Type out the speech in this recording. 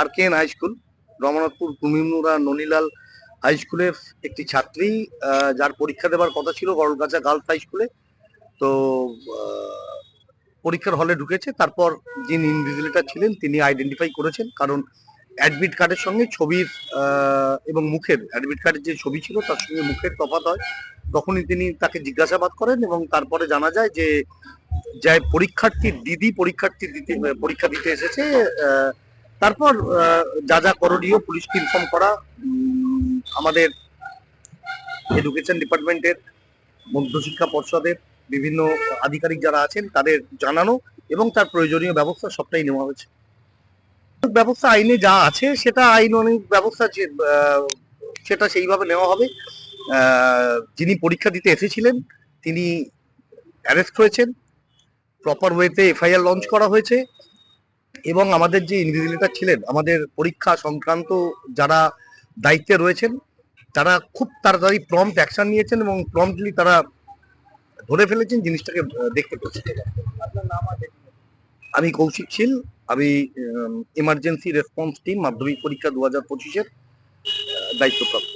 R K N high school Ramnathpur Kumirnura Nanilal high স্কুলের একটি ছাত্রী যার পরীক্ষা দেওয়ার কথা ছিল গড়গাছা গার্লস হাই স্কুলে। তো পরীক্ষার হলে ঢুকেছে। তারপর যিনি ইনভিজিলেটর ছিলেন, তিনি আইডেন্টিফাই করেছেন। কারণ অ্যাডমিট কার্ডের সঙ্গে ছবির এবং মুখের অ্যাডমিট কার্ডের যে ছবি ছিল, তার সঙ্গে মুখের তফাত হয়। তখনই তিনি তাকে জিজ্ঞাসাবাদ করেন এবং তারপরে জানা যায় যে যে পরীক্ষার্থী, দিদি পরীক্ষার্থী দিতে, পরীক্ষা দিতে এসেছে তারপর যা যা করণীয় পুলিশকে ইনফর্ম করা আমাদের এডুকেশন ডিপার্টমেন্টের মধ্যশিক্ষা পর্ষদের, বিভিন্ন আধিকারিক যারা আছেন, তাদের জানানো এবং তার প্রয়োজনীয় ব্যবস্থা সবটাই নেওয়া হয়েছে। ব্যবস্থা আইনে যা আছে, সেটা আইন অনেক ব্যবস্থা সেটা সেইভাবে নেওয়া হবে। যিনি পরীক্ষা দিতে এসেছিলেন, তিনি অ্যারেস্ট হয়েছেন। প্রপার ওয়েতে এফআইআর লঞ্চ করা হয়েছে। এবং আমাদের যে ইনভিজিলেটর ছিলেন, আমাদের পরীক্ষা সংক্রান্ত যারা দায়িত্বে রয়েছেন, তারা খুব তাড়াতাড়ি প্রম্পট অ্যাকশন নিয়েছেন এবং প্রম্পটলি তারা ধরে ফেলেছেন জিনিসটাকে দেখতে পেয়েছেন। আমি কৌশিক ছিল আমি ইমার্জেন্সি রেসপন্স টিম মাধ্যমিক পরীক্ষা দু হাজার পঁচিশের দায়িত্বপ্রাপ্ত।